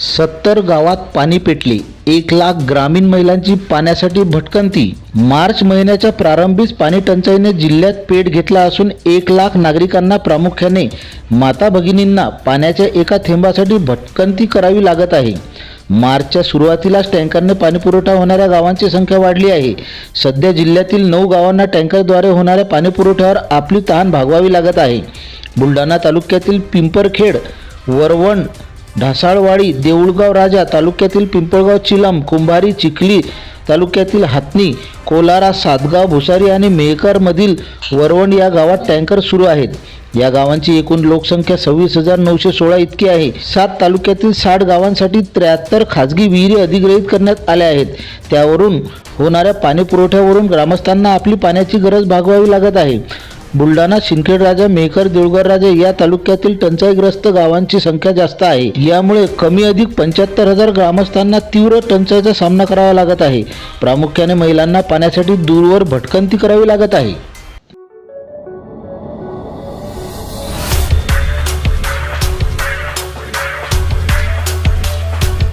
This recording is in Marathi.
सत्तर गावात पाणी पेटले. एक लाख ग्रामीण महिलांची पाण्यासाठी भटकंती. मार्च महिन्याच्या प्रारंभीच पाणी टंचाईने जिल्ह्यात पेट घेतला असून एक लाख नागरिकांना प्रामुख्याने माता भगिनींना पाण्याच्या एका थेंबासाठी भटकंती करावी लागत आहे. मार्चच्या सुरुवातीलाच टँकरने पाणीपुरवठा होणाऱ्या गावांची संख्या वाढली आहे. सध्या जिल्ह्यातील नऊ गावांना टँकरद्वारे होणाऱ्या पाणीपुरवठ्यावर आपली तहान भागवावी लागत आहे. बुलढाणा तालुक्यातील पिंपरखेड वरवण ढासाळवाडी देऊळगाव राजा तालुक्यातील पिंपळगाव चिलम कुंभारी चिखली तालुक्यातील हातनी कोलारा सातगाव भुसारी आणि मेहकरमधील वरवण या गावात टँकर सुरू आहेत. या गावांची एकूण लोकसंख्या सव्वीस हजार नऊशे सोळा इतकी आहे. सात तालुक्यातील साठ गावांसाठी त्र्याहत्तर खाजगी विहिरी अधिग्रहित करण्यात आल्या आहेत. त्यावरून होणाऱ्या पाणी पुरवठ्यावरून ग्रामस्थांना आपली पाण्याची गरज भागवावी लागत आहे. बुलढाणा शिंदखेड राजा मेहकर देऊळगाव राजा या तालुक्यातील टंचाईग्रस्त गावांची संख्या जास्त आहे. यामुळे कमी अधिक पंच्याहत्तर हजार ग्रामस्थांना तीव्र टंचाईचा सामना करावा लागत आहे. प्रामुख्याने महिलांना पाण्यासाठी दूरवर भटकंती करावी लागत आहे.